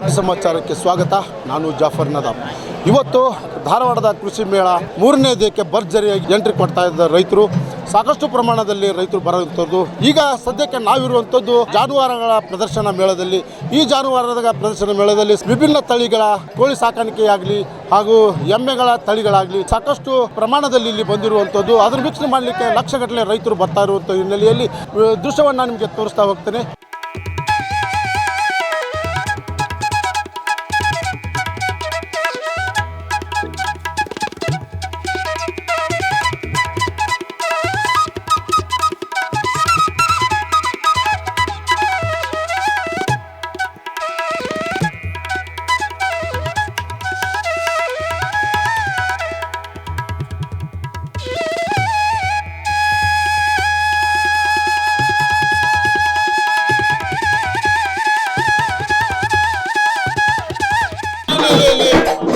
ಕ್ರಾಂತಿ ಸಮಾಚಾರಕ್ಕೆ ಸ್ವಾಗತ. ನಾನು ಜಾಫರ್ ನದಾಮ್ ಇವತ್ತು ಧಾರವಾಡದ ಕೃಷಿ ಮೇಳ ಮೂರನೇ ದಿನಕ್ಕೆ ಭರ್ಜರಿಯಾಗಿ ಎಂಟ್ರಿ ಕೊಡ್ತಾ ಇದ್ದ ರೈತರು, ಸಾಕಷ್ಟು ಪ್ರಮಾಣದಲ್ಲಿ ರೈತರು ಬರುವಂಥದ್ದು ಈಗ ಸದ್ಯಕ್ಕೆ ನಾವಿರುವಂಥದ್ದು ಜಾನುವಾರುಗಳ ಪ್ರದರ್ಶನ ಮೇಳದಲ್ಲಿ. ಈ ಜಾನುವಾರುಗಳ ಪ್ರದರ್ಶನ ಮೇಳದಲ್ಲಿ ವಿಭಿನ್ನ ತಳಿಗಳ ಕೋಳಿ ಸಾಕಾಣಿಕೆಯಾಗಲಿ ಹಾಗೂ ಎಮ್ಮೆಗಳ ತಳಿಗಳಾಗಲಿ ಸಾಕಷ್ಟು ಪ್ರಮಾಣದಲ್ಲಿ ಇಲ್ಲಿ ಬಂದಿರುವಂಥದ್ದು ಅದನ್ನು ಮಿಕ್ಸ್ ಮಾಡಲಿಕ್ಕೆ ಲಕ್ಷಗಟ್ಟಲೆ ರೈತರು ಬರ್ತಾ ಇರುವಂಥ ಹಿನ್ನೆಲೆಯಲ್ಲಿ ದೃಶ್ಯವನ್ನು ನಿಮಗೆ ತೋರಿಸ್ತಾ ಹೋಗ್ತೇನೆ.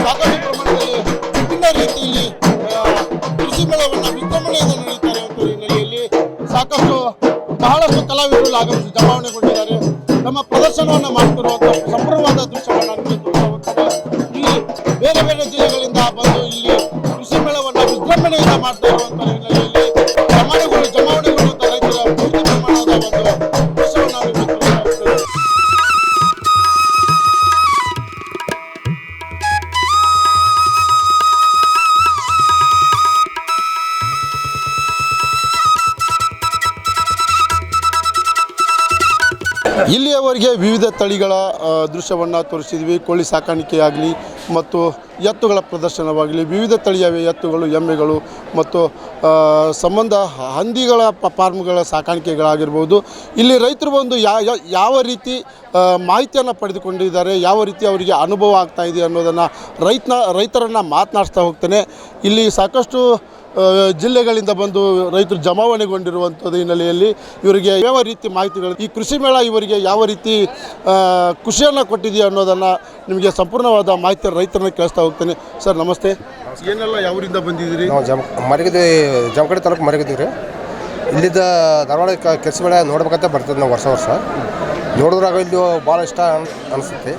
ಸಾಕಷ್ಟು ಪ್ರಮಾಣದಲ್ಲಿ ವಿಭಿನ್ನ ರೀತಿಯಲ್ಲಿ ಕೃಷಿ ಮೇಳವನ್ನು ವಿಜೃಂಭಣೆಯಿಂದ ನಡೆಯುತ್ತಾರೆ ಅಂತ ಹಿನ್ನೆಲೆಯಲ್ಲಿ ಸಾಕಷ್ಟು ಬಹಳಷ್ಟು ಕಲಾವಿದರು ಆಗಮಿಸಿ ಜಮಾವಣೆಗೊಂಡಿದ್ದಾರೆ. ತಮ್ಮ ಪ್ರದರ್ಶನವನ್ನು ಮಾಡ್ತಿರುವಂಥ ಇಲ್ಲಿಯವರೆಗೆ ವಿವಿಧ ತಳಿಗಳ ದೃಶ್ಯವನ್ನು ತೋರಿಸಿದ್ವಿ. ಕೋಳಿ ಸಾಕಾಣಿಕೆಯಾಗಲಿ ಮತ್ತು ಎತ್ತುಗಳ ಪ್ರದರ್ಶನವಾಗಲಿ, ವಿವಿಧ ತಳಿಯ ಎತ್ತುಗಳು, ಎಮ್ಮೆಗಳು ಮತ್ತು ಸಂಬಂಧ ಹಂದಿಗಳ ಫಾರ್ಮ್ಗಳ ಸಾಕಾಣಿಕೆಗಳಾಗಿರ್ಬೋದು. ಇಲ್ಲಿ ರೈತರು ಯಾ- ಯಾವ ರೀತಿ ಮಾಹಿತಿಯನ್ನು ಪಡೆದುಕೊಂಡಿದ್ದಾರೆ, ಯಾವ ರೀತಿ ಅವರಿಗೆ ಅನುಭವ ಆಗ್ತಾ ಇದೆ ಅನ್ನೋದನ್ನು ರೈತನ, ರೈತರನ್ನು ಮಾತನಾಡಿಸ್ತಾ ಹೋಗ್ತೇನೆ. ಇಲ್ಲಿ ಸಾಕಷ್ಟು ಜಿಲ್ಲೆಗಳಿಂದ ಬಂದು ರೈತರು ಜಮಾವಣೆಗೊಂಡಿರುವಂಥದ್ದು ಹಿನ್ನೆಲೆಯಲ್ಲಿ ಇವರಿಗೆ ಯಾವ ರೀತಿ ಮಾಹಿತಿಗಳು, ಈ ಕೃಷಿ ಮೇಳ ಇವರಿಗೆ ಯಾವ ರೀತಿ ಖುಷಿಯನ್ನು ಕೊಟ್ಟಿದೆಯಾ ಅನ್ನೋದನ್ನು ನಿಮಗೆ ಸಂಪೂರ್ಣವಾದ ಮಾಹಿತಿ ರೈತರನ್ನ ಕೇಳಿಸ್ತಾ ಹೋಗ್ತೇನೆ. ಸರ್, ನಮಸ್ತೆ. ಏನೆಲ್ಲ ಯಾವರಿಂದ ಬಂದಿದ್ದೀರಿ? ನಾವು ಜಮ್ ಮರಗಿದ್ವಿ ಜಮಖಂಡಿ ತಾಲೂಕು ಮರಗಿದ್ದೀವಿ ರೀ. ಇಲ್ಲಿದ್ದ ಧಾರವಾಡ ಕೆಲಸ ಮೇಳ ನೋಡ್ಬೇಕಂತ ಬರ್ತದೆ ನಾವು ವರ್ಷ ವರ್ಷ. ನೋಡಿದ್ರಾಗ ಇಲ್ಲಿ ಭಾಳ ಇಷ್ಟ ಅನ್, ಅನಿಸುತ್ತೆ.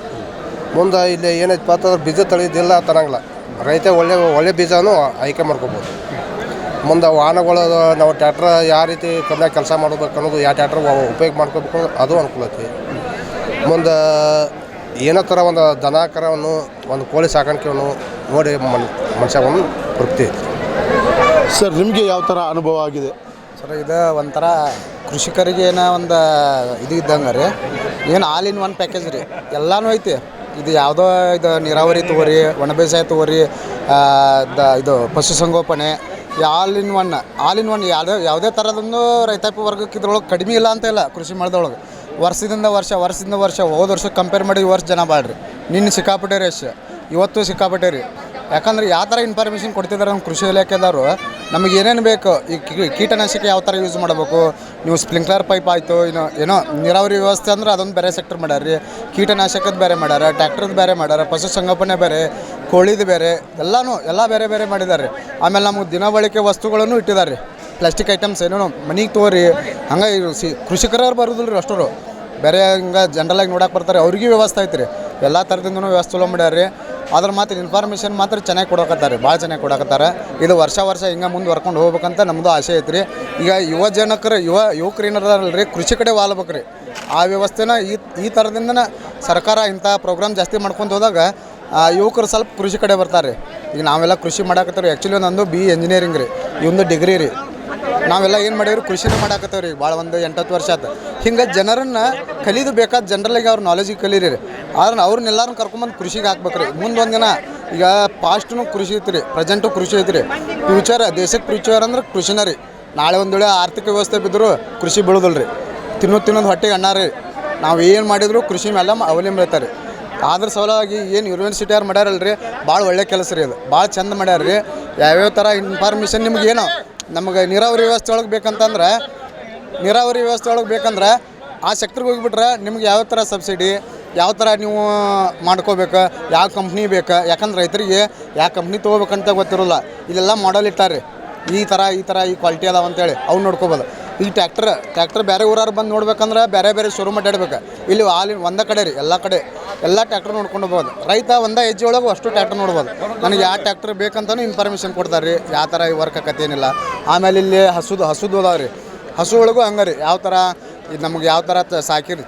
ಮುಂದೆ ಇಲ್ಲಿ ಏನೈತಪ್ಪ ಅಂತಂದ್ರೆ ಬೀಜ ತಳಿದಿಲ್ಲ ತರಂಗಿಲ್ಲ. ರೈತ ಒಳ್ಳೆ ಒಳ್ಳೆ ಬೀಜನೂ ಆಯ್ಕೆ ಮಾಡ್ಕೋಬೋದು. ಮುಂದೆ ವಾಹನಗಳು ನಾವು ಟ್ಯಾಕ್ಟ್ರ್ ಯಾವ ರೀತಿ ಕಮ್ಮಿಯಾಗಿ ಕೆಲಸ ಮಾಡಬೇಕು ಅನ್ನೋದು ಯಾವ ಟ್ಯಾಕ್ಟ್ರ್ ಉಪಯೋಗ ಮಾಡ್ಕೋಬೇಕು ಅದು ಅನುಕೂಲ ಐತಿ ಮುಂದೆ ಏನೋ ಥರ ಒಂದು ದನ ಕರವನ್ನು ಒಂದು ಕೋಳಿ ಸಾಕಾಣಿಕೆಯನ್ನು ನೋಡಿ ಮನ್ ಮನುಷ್ಯ ಒಂದು ತೃಪ್ತಿ ಐತಿ. ಸರ್ ನಿಮಗೆ ಯಾವ ಥರ ಅನುಭವ ಆಗಿದೆ? ಸರ್ ಇದು ಒಂಥರ ಕೃಷಿಕರಿಗೆ ಏನೋ ಒಂದು ಇದು ಇದ್ದಂಗೆ ರೀ. ಏನು ಆಲ್ ಇನ್ ಒನ್ ಪ್ಯಾಕೇಜ್ ರೀ. ಎಲ್ಲನೂ ಐತಿ. ಇದು ಯಾವುದೋ ಇದು ನೀರಾವರಿ ತಗೋರಿ ಒಣ ಬೇಸಾಯ ತಗೋರಿ ಆ, ದ ಇದು ಪಶುಸಂಗೋಪನೆ all in one all in one ಯಾವುದೇ ಯಾವುದೇ ಥರದೊಂದು ರೈತಾಪಿ ವರ್ಗಕ್ಕೆ ಇದ್ರೊಳಗೆ ಕಡಿಮೆ ಇಲ್ಲ ಅಂತ ಇಲ್ಲ ಕೃಷಿ ಮಾಡಿದೊಳಗೆ ವರ್ಷದಿಂದ ವರ್ಷ ವರ್ಷದಿಂದ ವರ್ಷ ಹೋದ ವರ್ಷ ಕಂಪೇರ್ ಮಾಡಿ ಈ ವರ್ಷ ಜನ ಬಾಳ್ರಿ. ನಿನ್ನೆ ಸಿಕ್ಕಾಪಟ್ಟೆ ರೀ ಅಷ್ಟು ಇವತ್ತು ಸಿಕ್ಕಾಪಟ್ಟೆ ರೀ. ಯಾಕಂದ್ರೆ ಯಾವ ಥರ ಇನ್ಫಾರ್ಮೇಷನ್ ಕೊಡ್ತಿದ್ದಾರೆ ನಮ್ಮ ಕೃಷಿ ಇಲಾಖೆದವರು, ನಮಗೆ ಏನೇನು ಬೇಕು, ಈ ಕೀಟನಾಶಕ ಯಾವ ಥರ ಯೂಸ್ ಮಾಡಬೇಕು, ನೀವು ಸ್ಪ್ರಿಂಕ್ಲರ್ ಪೈಪ್ ಆಯಿತು ಏನೋ ಏನೋ ನೀರಾವರಿ ವ್ಯವಸ್ಥೆ ಅಂದ್ರೆ ಅದೊಂದು ಬೇರೆ ಸೆಕ್ಟರ್ ಮಾಡ್ಯಾರ ರೀ ಕೀಟನಾಶಕದ ಬೇರೆ ಮಾಡ್ಯಾರ ಟ್ಯಾಕ್ಟ್ರದ್ದು ಬೇರೆ ಮಾಡ್ಯಾರ ಪಶುಸಂಗೋಪನೆ ಬೇರೆ, ಕೋಳಿದು ಬೇರೆ, ಎಲ್ಲನೂ, ಎಲ್ಲ ಬೇರೆ ಬೇರೆ ಮಾಡಿದ್ದಾರೆ ಆಮೇಲೆ ನಮಗೆ ದಿನಬಳಕೆ ವಸ್ತುಗಳನ್ನು ಇಟ್ಟಿದ್ದಾರೆ ಪ್ಲಾಸ್ಟಿಕ್ ಐಟಮ್ಸ್ ಏನೋ ಮನೆಗೆ ತೋರಿ ಹಂಗೆ ಸಿ, ಕೃಷಿಕರವ್ರು ಬರೋದಿಲ್ಲ ಅಷ್ಟರು. ಬೇರೆ ಹಿಂಗೆ ಜನರಲಾಗಿ ನೋಡಕ್ಕೆ ಬರ್ತಾರೆ, ಅವ್ರಿಗೂ ವ್ಯವಸ್ಥೆ ಐತೆ ರೀ ಎಲ್ಲ ಥರದಿಂದನೂ ವ್ಯವಸ್ಥೆ ಮಾಡ್ಯಾರ ರೀ ಅದ್ರ ಮಾತ್ರ ಇನ್ಫಾರ್ಮೇಷನ್ ಮಾತ್ರ ಚೆನ್ನಾಗಿ ಕೊಡಕತ್ತಾರೆ, ಭಾಳ ಚೆನ್ನಾಗಿ ಕೊಡಕತ್ತಾರೆ. ಇದು ವರ್ಷ ವರ್ಷ ಹಿಂಗೆ ಮುಂದೆ ವರ್ಕೊಂಡು ಹೋಗ್ಬೇಕಂತ ನಮ್ಮದು ಆಸೆ ಐತ್ರಿ. ಈಗ ಯುವ ಜನಕರು, ಯುವ ಯುವಕರು ರೀ ಕೃಷಿ ಕಡೆ ವಾಲ್ಬೇಕು ರೀ ಆ ವ್ಯವಸ್ಥೆನ ಈ ಈ ಥರದಿಂದನ ಸರ್ಕಾರ ಇಂಥ ಪ್ರೋಗ್ರಾಮ್ ಜಾಸ್ತಿ ಮಾಡ್ಕೊಂತ ಹೋದಾಗ ಯುವಕರು ಸ್ವಲ್ಪ ಕೃಷಿ ಕಡೆ ಬರ್ತಾರೆ. ರೀ ಈಗ ನಾವೆಲ್ಲ ಕೃಷಿ ಮಾಡಕತ್ತಾರೆ ಆ್ಯಕ್ಚುಲಿ ನಂದು ಬಿ ಇಂಜಿನಿಯರಿಂಗ್ ರೀ. ಇವೊಂದು ಡಿಗ್ರಿ ರೀ. ನಾವೆಲ್ಲ ಏನು ಮಾಡೀವ್ರಿ? ಕೃಷಿನೇ ಮಾಡಾಕತ್ತೇವೆ ರೀ ಭಾಳ ಒಂದು ಎಂಟತ್ತು ವರ್ಷ ಆಯ್ತು ಹಿಂಗೆ ಜನರನ್ನು ಕಲಿದು ಬೇಕಾದ ಜನರಲ್ಲಿಗೆ ಅವ್ರ ನಾಲೆಜಿಗೆ ಕಲೀರಿ ರೀ ಆದ್ರೆ ಅವ್ರನ್ನೆಲ್ಲರೂ ಕರ್ಕೊಂಬಂದು ಕೃಷಿಗೆ ಹಾಕ್ಬೇಕು ರೀ ಮುಂದೆ ಒಂದು ದಿನ ಈಗ ಪಾಸ್ಟ್ನು ಕೃಷಿ ಐತಿ ರೀ ಪ್ರೆಸೆಂಟು ಕೃಷಿ ಐತಿ ರೀ ಫ್ಯೂಚರ್ ದೇಶಕ್ಕೆ ಫ್ಯೂಚರ್ ಅಂದ್ರೆ ಕೃಷಿನೇ ರೀ. ನಾಳೆ ಒಂದು ವೇಳೆ ಆರ್ಥಿಕ ವ್ಯವಸ್ಥೆ ಬಿದ್ದರೂ ಕೃಷಿ ಬೀಳೋದಿಲ್ಲ ರೀ ತಿನ್ನೋದು ತಿನ್ನೋದು ಹೊಟ್ಟೆಗೆ ಅನ್ನ ರೀ. ನಾವು ಏನು ಮಾಡಿದ್ರು ಕೃಷಿ ಮೇಲೆ ಅವಲಂಬಿತ ರೀ ಆದ್ರೆ ಸಲುವಾಗಿ ಏನು ಯೂನಿವರ್ಸಿಟಿಯವ್ರು ಮಾಡ್ಯಾರಲ್ರಿ. ಭಾಳ ಒಳ್ಳೆ ಕೆಲಸ ರೀ ಅದು. ಭಾಳ ಚಂದ ಮಾಡ್ಯಾರ ರೀ ಯಾವ್ಯಾವ ಥರ ಇನ್ಫಾರ್ಮೇಷನ್ ನಿಮ್ಗೆ ಏನೋ ನಮಗೆ ನೀರಾವರಿ ವ್ಯವಸ್ಥೆ ಒಳಗೆ ಬೇಕಂತಂದ್ರೆ, ನೀರಾವರಿ ವ್ಯವಸ್ಥೆ ಒಳಗೆ ಬೇಕಂದ್ರೆ ಆ ಸೆಕ್ಟರ್ಗೆ ಹೋಗಿಬಿಟ್ರೆ ನಿಮ್ಗೆ ಯಾವ ಥರ ಸಬ್ಸಿಡಿ ಯಾವ ಥರ ನೀವು ಮಾಡ್ಕೋಬೇಕು, ಯಾವ ಕಂಪ್ನಿ ಬೇಕು, ಯಾಕಂದ್ರೆ ರೈತರಿಗೆ ಯಾವ ಕಂಪ್ನಿ ತೊಗೋಬೇಕಂತ ಗೊತ್ತಿರೋಲ್ಲ. ಇಲ್ಲೆಲ್ಲ ಮಾಡಲ್ ಇಟ್ಟಾರೆ ಈ ಥರ ಈ ಥರ, ಈ ಕ್ವಾಲಿಟಿ ಅದಾವ ಅಂತೇಳಿ. ಅವ್ನು ನೋಡ್ಕೋಬೋದು. ಈಗ ಟ್ಯಾಕ್ಟರ್ ಟ್ಯಾಕ್ಟರ್ ಬೇರೆ ಊರಾರು ಬಂದು ನೋಡ್ಬೇಕಂದ್ರೆ ಬೇರೆ ಬೇರೆ ಶೋರೂಮ್ ಅಡ್ಡಾಡ್ಬೇಕು. ಇಲ್ಲಿ ಆಲ್ ಒಂದೇ ಕಡೆ ರೀ, ಎಲ್ಲ ಕಡೆ. ಎಲ್ಲ ಟ್ಯಾಕ್ಟರ್ ನೋಡ್ಕೊಂಡು ಹೋಗ್ಬೋದು. ರೈತ ಒಂದೇ ಹೆಜ್ಜೆ ಒಳಗೆ ಅಷ್ಟು ಟ್ಯಾಕ್ಟರ್ ನೋಡ್ಬೋದು. ನನಗೆ ಯಾವ ಟ್ಯಾಕ್ಟರ್ ಬೇಕಂತಲೂ ಇನ್ಫಾರ್ಮೇಷನ್ ಕೊಡ್ತಾರೆ ರೀ. ಯಾವ ಥರ ವರ್ಕ್ ಆಕತಿ ಏನಿಲ್ಲ ಆಮೇಲೆ ಇಲ್ಲಿ ಹಸುದು ಹಸುದು ಅದಾವೆ ರೀ. ಹಸು ಒಳಗೂ ಹಂಗೆ ರೀ. ಯಾವ ಥರ ಇದು ನಮ್ಗೆ ಯಾವ ಥರ ಸಾಕಿರಿ.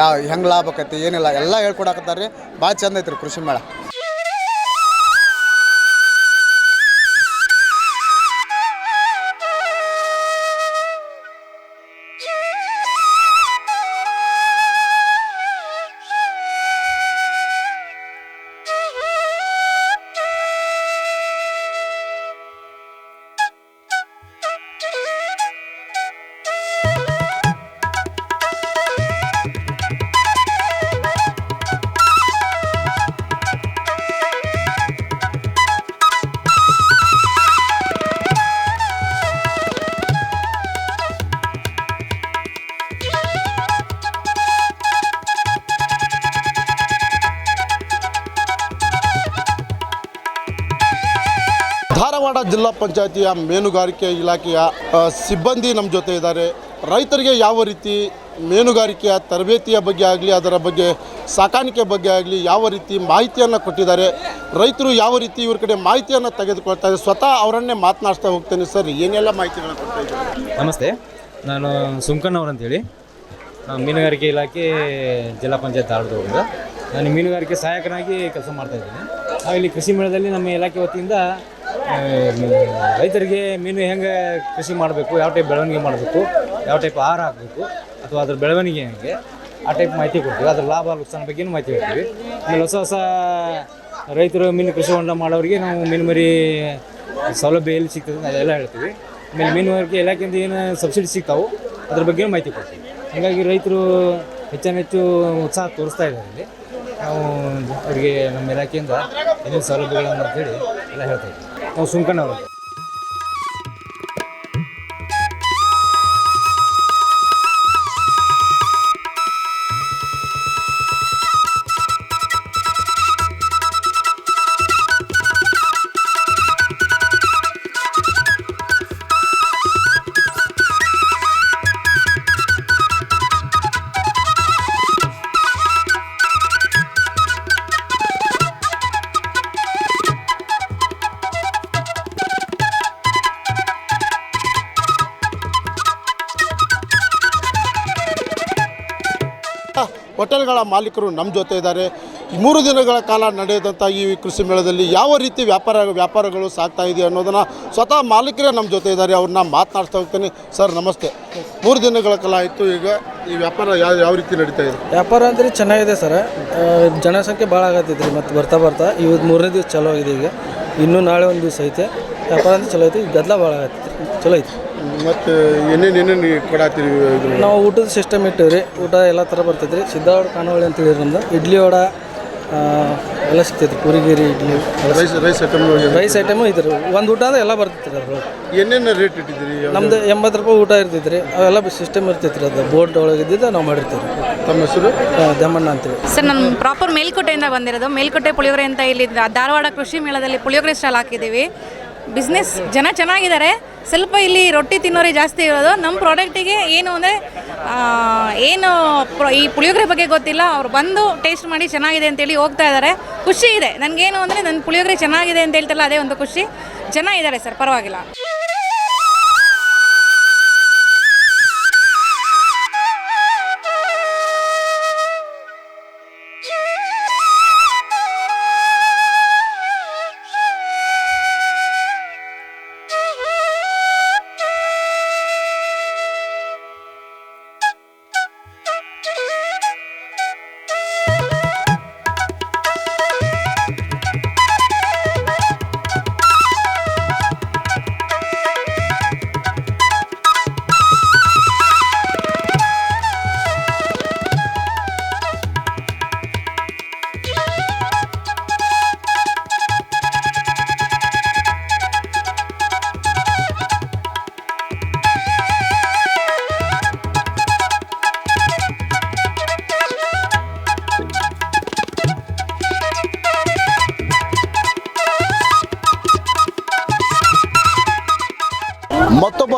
ಯಾವ ಹೆಂಗೆ ಲಾಭ ಆಕತಿ ಏನಿಲ್ಲ. ಎಲ್ಲ ಹೇಳ್ಕೊಡಕತ್ತಾರೆ ರೀ. ಭಾಳ ಚಂದ ಐತ್ರಿ ಕೃಷಿ ಮೇಳ. ಜಿಲ್ಲಾ ಪಂಚಾಯತಿಯ ಮೀನುಗಾರಿಕೆ ಇಲಾಖೆಯ ಸಿಬ್ಬಂದಿ ನಮ್ಮ ಜೊತೆ ಇದ್ದಾರೆ. ರೈತರಿಗೆ ಯಾವ ರೀತಿ ಮೀನುಗಾರಿಕೆಯ ತರಬೇತಿಯ ಬಗ್ಗೆ ಆಗಲಿ, ಅದರ ಬಗ್ಗೆ ಸಾಕಾಣಿಕೆ ಬಗ್ಗೆ ಆಗಲಿ ಯಾವ ರೀತಿ ಮಾಹಿತಿಯನ್ನು ಕೊಟ್ಟಿದ್ದಾರೆ, ರೈತರು ಯಾವ ರೀತಿ ಇವ್ರ ಕಡೆ ಮಾಹಿತಿಯನ್ನು ತೆಗೆದುಕೊಳ್ತಾರೆ ಸ್ವತಃ ಅವರನ್ನೇ ಮಾತನಾಡ್ತಾ ಹೋಗ್ತೇನೆ ಸರ್. ಏನೆಲ್ಲ ಮಾಹಿತಿಗಳನ್ನು ಕೊಡ್ತಾ ಇದ್ದಾರೆ? ನಮಸ್ತೆ, ನಾನು ಸುಂಕಣ್ಣವ್ರು ಅಂತೇಳಿ. ಮೀನುಗಾರಿಕೆ ಇಲಾಖೆ ಜಿಲ್ಲಾ ಪಂಚಾಯತ್ ಧಾರವಾಡದಿಂದ ನಾನು ಮೀನುಗಾರಿಕೆ ಸಹಾಯಕನಾಗಿ ಕೆಲಸ ಮಾಡ್ತಾ ನಾವು ಇಲ್ಲಿ ಕೃಷಿ ಮೇಳದಲ್ಲಿ ನಮ್ಮ ಇಲಾಖೆ ವತಿಯಿಂದ ರೈತರಿಗೆ ಮೀನು ಹೆಂಗೆ ಕೃಷಿ ಮಾಡಬೇಕು, ಯಾವ ಟೈಪ್ ಬೆಳವಣಿಗೆ ಮಾಡಬೇಕು, ಯಾವ ಟೈಪ್ ಆಹಾರ ಹಾಕಬೇಕು, ಅಥವಾ ಅದ್ರ ಬೆಳವಣಿಗೆ ಹೆಂಗೆ, ಆ ಟೈಪ್ ಮಾಹಿತಿ ಕೊಡ್ತೀವಿ. ಅದ್ರ ಲಾಭ ಲುಕ್ಸಾನ ಬಗ್ಗೆನೂ ಮಾಹಿತಿ ಹೇಳ್ತೀವಿ. ಆಮೇಲೆ ಹೊಸ ಹೊಸ ರೈತರು ಮೀನು ಕೃಷಿ ಹೊಂಡ ಮಾಡೋರಿಗೆ ನಾವು ಮೀನು ಮರಿ ಸೌಲಭ್ಯ ಎಲ್ಲಿ ಸಿಗ್ತದೆ ಅದೆಲ್ಲ ಹೇಳ್ತೀವಿ. ಆಮೇಲೆ ಮೀನುಗಾರಿಕೆ ಇಲಾಖೆಯಿಂದ ಏನು ಸಬ್ಸಿಡಿ ಸಿಗ್ತಾವೆ ಅದ್ರ ಬಗ್ಗೆ ಮಾಹಿತಿ ಕೊಡ್ತೀವಿ. ಹಾಗಾಗಿ ರೈತರು ಹೆಚ್ಚು ಉತ್ಸಾಹ ತೋರಿಸ್ತಾ ಇದ್ದಾರೆ ಇಲ್ಲಿ. ನಾವು ಅವರಿಗೆ ನಮ್ಮ ಇಲಾಖೆಯಿಂದ ಏನೇನು ಸೌಲಭ್ಯಗಳನ್ನು ಅಂತೇಳಿ ಎಲ್ಲ ಹೇಳ್ತಾ ಇದ್ದೀವಿ. ನಾವು ಸುಂಕಣ್ಣವರು ಹೋಟೆಲ್ಗಳ ಮಾಲೀಕರು ನಮ್ಮ ಜೊತೆ ಇದ್ದಾರೆ. ಮೂರು ದಿನಗಳ ಕಾಲ ನಡೆದಂಥ ಈ ಕೃಷಿ ಮೇಳದಲ್ಲಿ ಯಾವ ರೀತಿ ವ್ಯಾಪಾರ, ವ್ಯಾಪಾರಗಳು ಸಾಗ್ತಾ ಇದೆ ಅನ್ನೋದನ್ನು ಸ್ವತಃ ಮಾಲೀಕರೇ ನಮ್ಮ ಜೊತೆ ಇದ್ದಾರೆ. ಅವ್ರನ್ನ ಮಾತನಾಡ್ತಾ ಹೋಗ್ತೀನಿ. ಸರ್, ನಮಸ್ತೆ. ಮೂರು ದಿನಗಳ ಕಾಲ ಆಯಿತು. ಈಗ ಈ ವ್ಯಾಪಾರ ಯಾವ ಯಾವ ರೀತಿ ನಡೀತಾ ಇದೆ? ವ್ಯಾಪಾರ ಅಂದರೆ ಚೆನ್ನಾಗಿದೆ ಸರ್. ಜನಸಂಖ್ಯೆ ಭಾಳ ಆಗತ್ತೈತ್ರಿ ಮತ್ತು ಬರ್ತಾ ಬರ್ತಾ. ಇವತ್ತು ಮೂರನೇ ದಿವಸ ಚಲೋ ಆಗಿದೆ ಈಗ. ಇನ್ನೂ ನಾಳೆ ಒಂದು ದಿವಸ ಐತೆ. ವ್ಯಾಪಾರ ಅಂದರೆ ಚಲೋ ಐತೆ ಗದ್ದಲ ಭಾಳ ಆಗತ್ತೈತೆ ಚಲೋ ಐತಿ ಮತ್ತು ಏನೇನು ಏನೇನು ಕೊಡಾತೀರಿ ಇದು ನಾವು ಊಟದ ಸಿಸ್ಟಮ್ ಇಟ್ಟಿವ್ರಿ ಊಟ ಎಲ್ಲ ಥರ ಬರ್ತೈತ್ರಿ. ಸಿದ್ದಾವಡ ಖಾನಾವಳಿ ಅಂತ ಹೇಳಿದ್ರು ನಮ್ದು ಇಡ್ಲಿ ವಡ ಎಲ್ಲ ಸಿಗ್ತೈತೆ ಪೂರಿಗೇರಿ idli rice rice item rice item ಇದ್ರಿ ಒಂದು ಊಟ ಅಂದ್ರೆ ಎಲ್ಲ ಬರ್ತೈತೆ ರೀ ಏನೇನು ರೇಟ್ ಇಟ್ಟಿದ್ರಿ ನಮ್ದು ಎಂಬತ್ತು ರೂಪಾಯಿ ಊಟ ಇರ್ತೈತೆ ರೀ ಅವೆಲ್ಲ ಸಿಸ್ಟಮ್ ಇರ್ತೈತೆ ರೀ ಅದು ಬೋರ್ಡ್ ಒಳಗೆ ಇದ್ದಿದ್ದು ನಾವು ಮಾಡಿರ್ತೀವಿ. ತಮ್ಮ ಹೆಸರು? ದಮ್ಮಣ್ಣ ಅಂತೇಳಿ ಸರ್ ನಾನು ಪ್ರಾಪರ್ ಮೇಲ್ಕೋಟೆಯಿಂದ ಬಂದಿರೋದು. ಮೇಲ್ಕೋಟೆ ಪುಳಿಯೋಗರೆ ಅಂತ ಇಲ್ಲಿ ಧಾರವಾಡ ಕೃಷಿ ಮೇಳದಲ್ಲಿ ಪುಳಿಯೋಗರೆ ಸ್ಟಾಲ್ ಹಾಕಿದ್ದೀವಿ. ಬಿಸ್ನೆಸ್ ಜನ ಚೆನ್ನಾಗಿದ್ದಾರೆ. ಸ್ವಲ್ಪ ಇಲ್ಲಿ ರೊಟ್ಟಿ ತಿನ್ನೋರೇ ಜಾಸ್ತಿ ಇರೋದು. ನಮ್ಮ ಪ್ರಾಡಕ್ಟಿಗೆ ಏನು ಅಂದರೆ ಏನು ಈ ಪುಳಿಯೋಗರೆ ಬಗ್ಗೆ ಗೊತ್ತಿಲ್ಲ. ಅವ್ರು ಬಂದು ಟೇಸ್ಟ್ ಮಾಡಿ ಚೆನ್ನಾಗಿದೆ ಅಂತೇಳಿ ಹೋಗ್ತಾ ಇದ್ದಾರೆ. ಖುಷಿ ಇದೆ. ನನಗೇನು ಅಂದರೆ ನನ್ನ ಪುಳಿಯೋಗರೆ ಚೆನ್ನಾಗಿದೆ ಅಂತ ಹೇಳ್ತಲ್ಲ, ಅದೇ ಒಂದು ಖುಷಿ. ಚೆನ್ನಾಗಿದ್ದಾರೆ ಸರ್, ಪರವಾಗಿಲ್ಲ.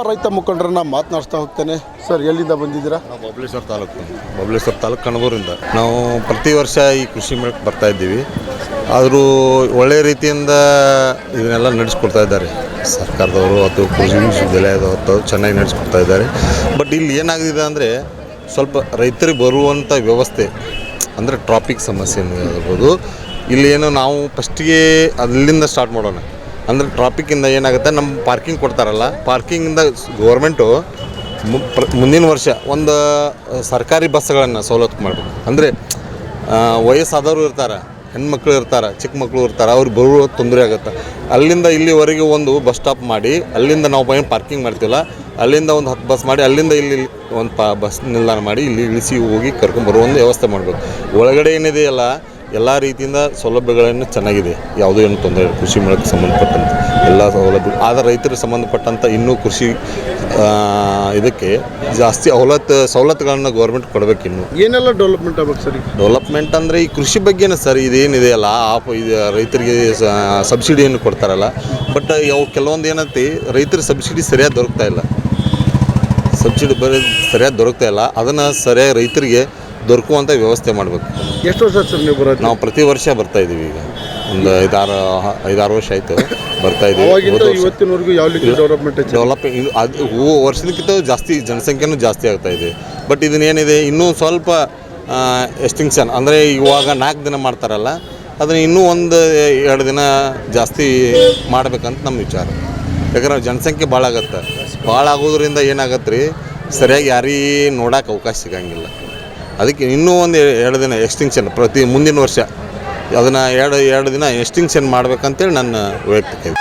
ರೈತ ಮುಖಂಡರನ್ನ ಮಾತನಾಡಿಸ್ತಾ ಹೋಗ್ತೇನೆ. ಸರ್, ಎಲ್ಲಿಂದ ಬಂದಿದ್ದೀರಾ? ನಾವು ಬಬ್ಲೇಶ್ವರ ತಾಲೂಕು ಬಬ್ಲೇಶ್ವರ ತಾಲೂಕು ಕಣಬೂರಿಂದ ನಾವು ಪ್ರತಿ ವರ್ಷ ಈ ಕೃಷಿ ಮೇಳಕ್ಕೆ ಬರ್ತಾ ಇದ್ದೀವಿ. ಆದರೂ ಒಳ್ಳೆಯ ರೀತಿಯಿಂದ ಇದನ್ನೆಲ್ಲ ನಡೆಸ್ಕೊಡ್ತಾ ಇದ್ದಾರೆ. ಸರ್ಕಾರದವರು ಅಥವಾ ಕೃಷಿ ವಿಶ್ವವಿದ್ಯಾಲಯದವರು ಚೆನ್ನಾಗಿ ನಡೆಸ್ಕೊಡ್ತಾ ಇದ್ದಾರೆ. ಬಟ್ ಇಲ್ಲಿ ಏನಾಗಿದೆ ಅಂದರೆ ಸ್ವಲ್ಪ ರೈತರಿಗೆ ಬರುವಂಥ ವ್ಯವಸ್ಥೆ, ಅಂದರೆ ಟ್ರಾಫಿಕ್ ಸಮಸ್ಯೆ ಇಲ್ಲಿ ಏನು ನಾವು ಫಸ್ಟಿಗೆ ಅಲ್ಲಿಂದ ಸ್ಟಾರ್ಟ್ ಮಾಡೋಣ. ಅಂದರೆ ಟ್ರಾಫಿಕ್ಕಿಂದ ಏನಾಗುತ್ತೆ? ನಮ್ಮ ಪಾರ್ಕಿಂಗ್ ಕೊಡ್ತಾರಲ್ಲ ಪಾರ್ಕಿಂಗಿಂದ ಗೌರ್ಮೆಂಟು ಮುಂದಿನ ವರ್ಷ ಒಂದು ಸರ್ಕಾರಿ ಬಸ್ಗಳನ್ನು ಸವಲತ್ತು ಮಾಡಬೇಕು. ಅಂದರೆ ವಯಸ್ಸಾದವರು ಇರ್ತಾರೆ, ಹೆಣ್ಮಕ್ಳು ಇರ್ತಾರೆ, ಚಿಕ್ಕ ಮಕ್ಕಳು ಇರ್ತಾರೆ, ಅವ್ರಿಗೆ ಬರುವ ತೊಂದರೆ ಆಗುತ್ತೆ. ಅಲ್ಲಿಂದ ಇಲ್ಲಿವರೆಗೆ ಒಂದು ಬಸ್ ಸ್ಟಾಪ್ ಮಾಡಿ, ಅಲ್ಲಿಂದ ನಾವು ಏನು ಪಾರ್ಕಿಂಗ್ ಮಾಡ್ತೀವಲ್ಲ ಅಲ್ಲಿಂದ ಒಂದು ಹತ್ತು ಬಸ್ ಮಾಡಿ, ಅಲ್ಲಿಂದ ಇಲ್ಲಿ ಒಂದು ಪ ಬಸ್ ನಿಲ್ದಾಣ ಮಾಡಿ, ಇಲ್ಲಿ ಇಳಿಸಿ ಹೋಗಿ ಕರ್ಕೊಂಬರೋ ಒಂದು ವ್ಯವಸ್ಥೆ ಮಾಡಬೇಕು. ಒಳಗಡೆ ಏನಿದೆಯಲ್ಲ ಎಲ್ಲ ರೀತಿಯಿಂದ ಸೌಲಭ್ಯಗಳನ್ನು ಚೆನ್ನಾಗಿದೆ? ಯಾವುದೋ ಏನು ತೊಂದರೆ ಕೃಷಿ ಮೇಳಕ್ಕೆ ಸಂಬಂಧಪಟ್ಟಂತೆ ಎಲ್ಲ ಸೌಲಭ್ಯ ಆದರೆ ರೈತರಿಗೆ ಸಂಬಂಧಪಟ್ಟಂಥ ಇನ್ನೂ ಕೃಷಿ ಇದಕ್ಕೆ ಜಾಸ್ತಿ ಅವಲತ್ತು ಸವಲತ್ತುಗಳನ್ನು ಗೌರ್ಮೆಂಟ್ ಕೊಡಬೇಕು ಇನ್ನು. ಏನೆಲ್ಲ ಡೆವಲಪ್ಮೆಂಟ್ ಆಗಬೇಕು ಸರ್ ಡೆವಲಪ್ಮೆಂಟ್ ಅಂದರೆ ಈ ಕೃಷಿ ಬಗ್ಗೆನೇ ಸರ್ ಇದೇನಿದೆಯಲ್ಲ ಆಪ್ ಇದು ರೈತರಿಗೆ ಸಬ್ಸಿಡಿಯನ್ನು ಕೊಡ್ತಾರಲ್ಲ. ಬಟ್ ಅವು ಕೆಲವೊಂದು ಏನೈತಿ ರೈತರ ಸಬ್ಸಿಡಿ ಸರಿಯಾಗಿ ದೊರಕ್ತಾ ಇಲ್ಲ. ಸಬ್ಸಿಡಿ ಬರೀ ಸರಿಯಾಗಿ ದೊರಕ್ತಾ ಇಲ್ಲ. ಅದನ್ನು ಸರಿಯಾಗಿ ರೈತರಿಗೆ ದೊರಕುವಂಥ ವ್ಯವಸ್ಥೆ ಮಾಡಬೇಕು. ಎಷ್ಟು ವರ್ಷ ಸರ್ ನೀವು ಬರೋದು? ನಾವು ಪ್ರತಿ ವರ್ಷ ಬರ್ತಾ ಇದ್ದೀವಿ ಈಗ. ಒಂದು ಐದಾರು ಐದಾರು ವರ್ಷ ಆಯಿತು ಬರ್ತಾ ಹೋದ ವರ್ಷ ಇವತ್ತಿನವರೆಗೂ ಯಾವ ರೀತಿ ಡೆವಲಪ್ಮೆಂಟ್ ಅದು ಹೂ ವರ್ಷದಕ್ಕಿಂತ ಜಾಸ್ತಿ ಜನಸಂಖ್ಯೆನೂ ಜಾಸ್ತಿ ಆಗ್ತಾ ಇದೆ. ಬಟ್ ಇದನ್ನೇನಿದೆ ಇನ್ನೂ ಸ್ವಲ್ಪ ಎಸ್ಟಿಂಕ್ಷನ್ ಅಂದರೆ ಇವಾಗ ನಾಲ್ಕು ದಿನ ಮಾಡ್ತಾರಲ್ಲ ಅದನ್ನು ಇನ್ನೂ ಒಂದು ಎರಡು ದಿನ ಜಾಸ್ತಿ ಮಾಡಬೇಕಂತ ನಮ್ಮ ವಿಚಾರ. ಯಾಕಂದ್ರೆ ಜನಸಂಖ್ಯೆ ಭಾಳ ಆಗತ್ತೆ ಭಾಳ ಆಗೋದ್ರಿಂದ ಏನಾಗತ್ತೆ ರೀ ಸರಿಯಾಗಿ ಯಾರೀ ನೋಡೋಕೆ ಅವಕಾಶ ಸಿಗಂಗಿಲ್ಲ. ಅದಕ್ಕೆ ಇನ್ನೂ ಒಂದು ಎರಡು ದಿನ ಎಕ್ಸ್ಟಿಂಕ್ಷನ್ ಪ್ರತಿ ಮುಂದಿನ ವರ್ಷ. ಅದನ್ನು ಎರಡು ಎರಡು ದಿನ ಎಕ್ಸ್ಟಿಂಕ್ಷನ್ ಮಾಡಬೇಕಂತೇಳಿ ನನ್ನ ವೈಯಕ್ತಿಕ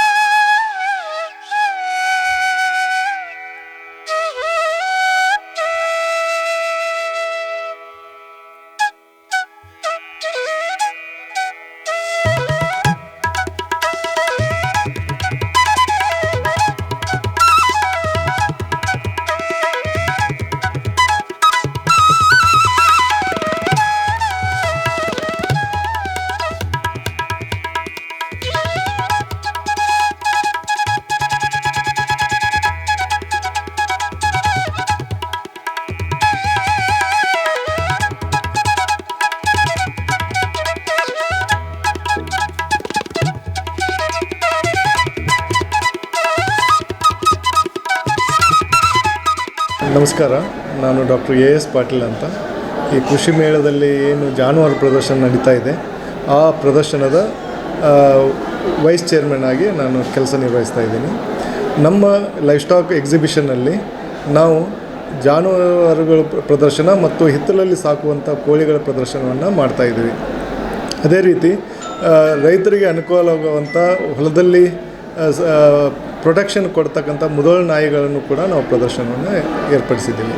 ನಮಸ್ಕಾರ. ನಾನು ಡಾಕ್ಟರ್ ಎ ಎಸ್ ಪಾಟೀಲ್ ಅಂತ. ಈ ಕೃಷಿ ಮೇಳದಲ್ಲಿ ಏನು ಜಾನುವಾರು ಪ್ರದರ್ಶನ ನಡೀತಾ ಇದೆ, ಆ ಪ್ರದರ್ಶನದ ವೈಸ್ ಚೇರ್ಮನ್ ಆಗಿ ನಾನು ಕೆಲಸ ನಿರ್ವಹಿಸ್ತಾ ಇದ್ದೀನಿ. ನಮ್ಮ ಲೈಫ್ ಸ್ಟಾಕ್ ಎಕ್ಸಿಬಿಷನಲ್ಲಿ ನಾವು ಜಾನುವಾರುಗಳ ಪ್ರ- ಪ್ರದರ್ಶನ ಮತ್ತು ಹಿತ್ತಲಲ್ಲಿ ಸಾಕುವಂಥ ಕೋಳಿಗಳ ಪ್ರದರ್ಶನವನ್ನು ಮಾಡ್ತಾ ಇದ್ದೀವಿ. ಅದೇ ರೀತಿ ರೈತರಿಗೆ ಅನುಕೂಲವಾಗುವಂಥ ಹೊಲದಲ್ಲಿ ಪ್ರೊಟೆಕ್ಷನ್ ಕೊಡ್ತಕ್ಕಂಥ ಮುದೋಳ ನಾಯಿಗಳನ್ನು ಕೂಡ ನಾವು ಪ್ರದರ್ಶನವನ್ನು ಏರ್ಪಡಿಸಿದ್ದೀವಿ.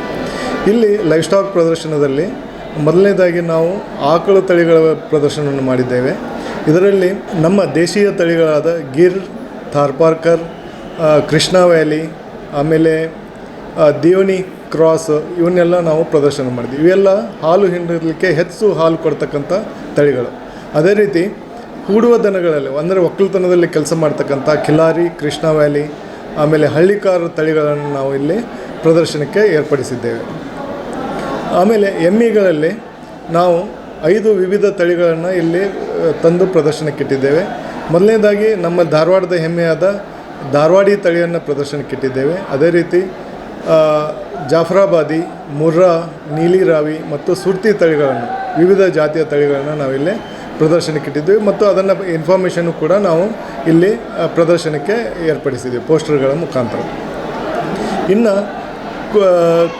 ಇಲ್ಲಿ ಲೈಫ್ ಸ್ಟಾಕ್ ಪ್ರದರ್ಶನದಲ್ಲಿ ಮೊದಲನೇದಾಗಿ ನಾವು ಆಕಳು ತಳಿಗಳ ಪ್ರದರ್ಶನವನ್ನು ಮಾಡಿದ್ದೇವೆ. ಇದರಲ್ಲಿ ನಮ್ಮ ದೇಶೀಯ ತಳಿಗಳಾದ ಗಿರ್, ಥಾರ್ಪಾರ್ಕರ್ ಕೃಷ್ಣ ವ್ಯಾಲಿ, ಆಮೇಲೆ ದೇವನಿ ಕ್ರಾಸ್ ಇವನ್ನೆಲ್ಲ ನಾವು ಪ್ರದರ್ಶನ ಮಾಡಿದ್ವಿ ಇವೆಲ್ಲ ಹಾಲು ಹಿಂಡಲಿಕ್ಕೆ ಹೆಚ್ಚು ಹಾಲು ಕೊಡ್ತಕ್ಕಂಥ ತಳಿಗಳು. ಅದೇ ರೀತಿ ಹೂಡುವ ದನಗಳಲ್ಲಿ, ಅಂದರೆ ಒಕ್ಕಲ್ತನದಲ್ಲಿ ಕೆಲಸ ಮಾಡ್ತಕ್ಕಂಥ ಖಿಲಾರಿ ಕೃಷ್ಣ ವ್ಯಾಲಿ, ಆಮೇಲೆ ಹಳ್ಳಿಕಾರ ತಳಿಗಳನ್ನು ನಾವು ಇಲ್ಲಿ ಪ್ರದರ್ಶನಕ್ಕೆ ಏರ್ಪಡಿಸಿದ್ದೇವೆ. ಆಮೇಲೆ ಎಮ್ಮಿಗಳಲ್ಲಿ ನಾವು ಐದು ವಿವಿಧ ತಳಿಗಳನ್ನು ಇಲ್ಲಿ ತಂದು ತಂದು ಪ್ರದರ್ಶನಕ್ಕಿಟ್ಟಿದ್ದೇವೆ. ಮೊದಲನೇದಾಗಿ ನಮ್ಮ ಧಾರವಾಡದ ಹೆಮ್ಮೆಯಾದ ಧಾರವಾಡಿ ತಳಿಯನ್ನು ಪ್ರದರ್ಶನಕ್ಕಿಟ್ಟಿದ್ದೇವೆ. ಅದೇ ರೀತಿ ಜಾಫ್ರಾಬಾದಿ, ಮುರ್ರಾ, ನೀಲಿ ರಾವಿ ಮತ್ತು ಸುರ್ತಿ ತಳಿಗಳನ್ನು, ವಿವಿಧ ಜಾತಿಯ ತಳಿಗಳನ್ನು ನಾವಿಲ್ಲಿ ಪ್ರದರ್ಶನಕ್ಕಿಟ್ಟಿದ್ದೇವೆ ಮತ್ತು ಅದನ್ನು ಇನ್ಫಾರ್ಮೇಷನ್ನು ಕೂಡ ನಾವು ಇಲ್ಲಿ ಪ್ರದರ್ಶನಕ್ಕೆ ಏರ್ಪಡಿಸಿದ್ದೀವಿ ಪೋಸ್ಟರ್ಗಳ ಮುಖಾಂತರ. ಇನ್ನು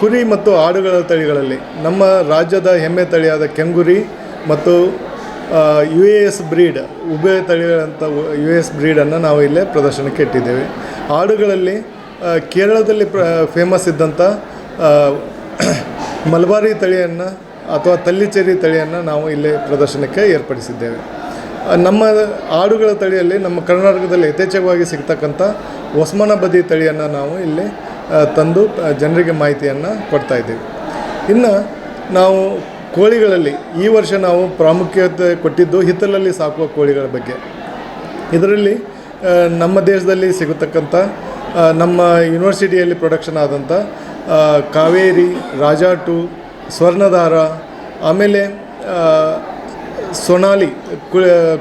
ಕುರಿ ಮತ್ತು ಆಡುಗಳ ತಳಿಗಳಲ್ಲಿ, ನಮ್ಮ ರಾಜ್ಯದ ಹೆಮ್ಮೆ ತಳಿಯಾದ ಕೆಂಗುರಿ ಮತ್ತು ಯು ಎ ಎಸ್ ಬ್ರೀಡ್ ಉಭಯ ತಳಿಗಳಂಥ ಯು ಎಸ್ ಬ್ರೀಡನ್ನು ನಾವು ಇಲ್ಲೇ ಪ್ರದರ್ಶನಕ್ಕೆ ಇಟ್ಟಿದ್ದೇವೆ. ಆಡುಗಳಲ್ಲಿ ಕೇರಳದಲ್ಲಿ ಪ್ರ ಫೇಮಸ್ ಇದ್ದಂಥ ಮಲಬಾರಿ ತಳಿಯನ್ನು ಅಥವಾ ತಲ್ಲಿಚೇರಿ ತಳಿಯನ್ನು ನಾವು ಇಲ್ಲಿ ಪ್ರದರ್ಶನಕ್ಕೆ ಏರ್ಪಡಿಸಿದ್ದೇವೆ. ನಮ್ಮ ಆಡುಗಳ ತಳಿಯಲ್ಲಿ ನಮ್ಮ ಕರ್ನಾಟಕದಲ್ಲಿ ಯಥೇಚ್ಛವಾಗಿ ಸಿಗ್ತಕ್ಕಂಥ ಒಸ್ಮಾನಾಬದಿ ತಳಿಯನ್ನು ನಾವು ಇಲ್ಲಿ ತಂದು ಜನರಿಗೆ ಮಾಹಿತಿಯನ್ನು ಕೊಡ್ತಾ ಇದ್ದೀವಿ. ಇನ್ನು ನಾವು ಕೋಳಿಗಳಲ್ಲಿ, ಈ ವರ್ಷ ನಾವು ಪ್ರಾಮುಖ್ಯತೆ ಕೊಟ್ಟಿದ್ದು ಹಿತ್ತಲಲ್ಲಿ ಸಾಕುವ ಕೋಳಿಗಳ ಬಗ್ಗೆ. ಇದರಲ್ಲಿ ನಮ್ಮ ದೇಶದಲ್ಲಿ ಸಿಗತಕ್ಕಂಥ ನಮ್ಮ ಯೂನಿವರ್ಸಿಟಿಯಲ್ಲಿ ಪ್ರೊಡಕ್ಷನ್ ಆದಂಥ ಕಾವೇರಿ ರಾಜಾ ಟು ಸ್ವರ್ಣಧಾರ ಆಮೇಲೆ ಸೊನಾಲಿ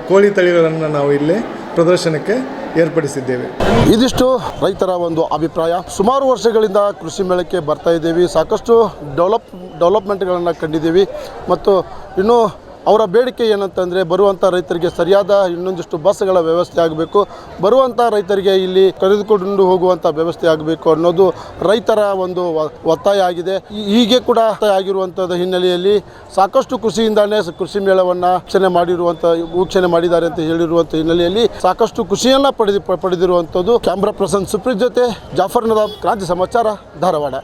ಕೋಳಿ ತಳಿಗಳನ್ನು ನಾವು ಇಲ್ಲಿ ಪ್ರದರ್ಶನಕ್ಕೆ ಏರ್ಪಡಿಸಿದ್ದೇವೆ. ಇದಿಷ್ಟು ರೈತರ ಒಂದು ಅಭಿಪ್ರಾಯ. ಸುಮಾರು ವರ್ಷಗಳಿಂದ ಕೃಷಿ ಮೇಳಕ್ಕೆ ಬರ್ತಾ ಇದ್ದೀವಿ. ಸಾಕಷ್ಟು ಡೆವಲಪ್, ಡೆವಲಪ್ಮೆಂಟ್ಗಳನ್ನು ಕಂಡಿದ್ದೀವಿ. ಮತ್ತು ಇನ್ನು ಅವರ ಬೇಡಿಕೆ ಏನಂತಂದರೆ ಬರುವಂಥ ರೈತರಿಗೆ ಸರಿಯಾದ ಇನ್ನೊಂದಿಷ್ಟು ಬಸ್ಗಳ ವ್ಯವಸ್ಥೆ ಆಗಬೇಕು. ಬರುವಂಥ ರೈತರಿಗೆ ಇಲ್ಲಿ ಕರೆದುಕೊಂಡು ಹೋಗುವಂಥ ವ್ಯವಸ್ಥೆ ಆಗಬೇಕು ಅನ್ನೋದು ರೈತರ ಒಂದು ಒತ್ತಾಯ ಆಗಿದೆ. ಹೀಗೆ ಕೂಡ ಆಗಿರುವಂಥದ್ದು ಹಿನ್ನೆಲೆಯಲ್ಲಿ ಸಾಕಷ್ಟು ಕೃಷಿಯಿಂದಾನೇ ಕೃಷಿ ಮೇಳವನ್ನು ವೀಕ್ಷಣೆ ಮಾಡಿರುವಂಥ ವೀಕ್ಷಣೆ ಮಾಡಿದ್ದಾರೆ ಅಂತ ಹೇಳಿರುವಂಥ ಹಿನ್ನೆಲೆಯಲ್ಲಿ ಸಾಕಷ್ಟು ಖುಷಿಯನ್ನು ಪಡೆದು ಪಡೆದಿರುವಂಥದ್ದು ಕ್ಯಾಮ್ರಾ ಪರ್ಸನ್ ಸುಪ್ರೀತ್ ಜೊತೆ ಜಾಫರ್ ನದಾಬ್, ಕ್ರಾಂತಿ ಸಮಾಚಾರ, ಧಾರವಾಡ.